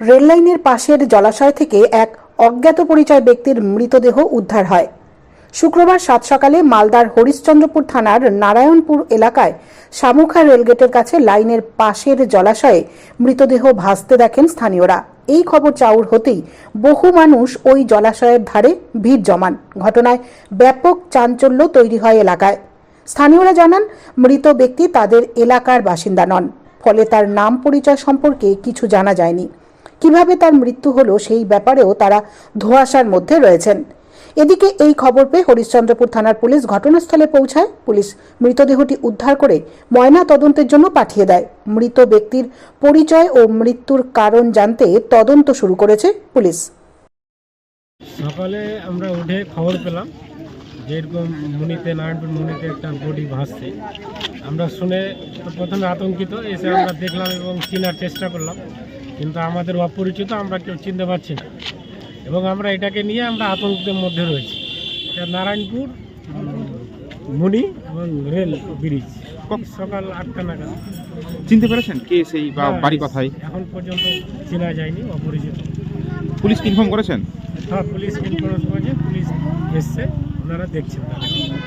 রেললাইনের পাশের জলাশয় থেকে এক অজ্ঞাত পরিচয় ব্যক্তির মৃতদেহ উদ্ধার হয়। শুক্রবার সাত সকালে মালদার হরিশ্চন্দ্রপুর থানার নারায়ণপুর এলাকায় শামুখা রেলগেটের কাছে লাইনের পাশের জলাশয়ে মৃতদেহ ভাসতে দেখেন স্থানীয়রা। এই খবর চাউর হতেই বহু মানুষ ওই জলাশয়ের ধারে ভিড় জমান। ঘটনায় ব্যাপক চাঞ্চল্য তৈরি হয় এলাকায়। স্থানীয়রা জানান, মৃত ব্যক্তি তাদের এলাকার বাসিন্দা নন, ফলে তার নাম পরিচয় সম্পর্কে কিছু জানা যায়নি। কীভাবে তার মৃত্যু হলো সেই ব্যাপারেও তারা ধোঁয়াশার মধ্যে রয়েছেন। এদিকে এই খবর পেয়ে হরিশ্চন্দ্রপুর থানার পুলিশ ঘটনাস্থলে পৌঁছায়। পুলিশ মৃতদেহটি উদ্ধার করে ময়না তদন্তের জন্য পাঠিয়ে দেয়। মৃত ব্যক্তির পরিচয় ও মৃত্যুর কারণ জানতে তদন্ত শুরু করেছে পুলিশ। সকালে আমরা উঠে খবর পেলাম। যে এরকম মুনিতে নারায়ণপুর মুনিতে একটা বডি ভাসছে। আমরা শুনে প্রথমে আতঙ্কিত এসে আমরা দেখলাম এবং চেনার চেষ্টা করলাম। কিন্তু আমাদের অপরিচিত আমরা কেউ চিনতে পারছি না। এবং আমরা এটাকে নিয়ে আমরা আতঙ্কের মধ্যে রয়েছি। এটা নারায়ণপুর মুনি এবং রেল ব্রিজ। সকাল আটটা নাগাদ। চিনতে পেরেছেন কে সেই বা হ্যাঁ, বাড়ি কথাই এখন পর্যন্ত চেনা যায়নি অপরিচিত। পুলিশ ইনফর্ম করেছেন? হ্যাঁ পুলিশ ইনফরমেশন করেছে পুলিশ এসছে। ఊర్లలో తెచ్చింది